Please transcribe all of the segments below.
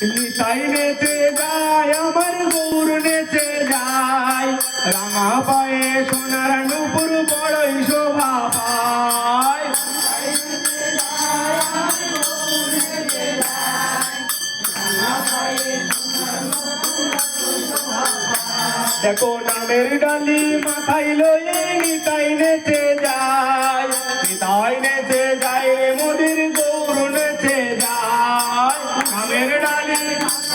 নিতাই নেচে যায়, আমার গৌর নেচে যায়। রাঙা পায়ে সোনার নুপুর বড়ই শোভা পায়। দেখো নামের ডালি মাথায় লয়ে নিতাই নেচে যায়। নিতাই নেচে যায় রে মোদির গৌর নেচে যায়। নামের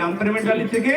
নাম প্রেমের ডালি থেকে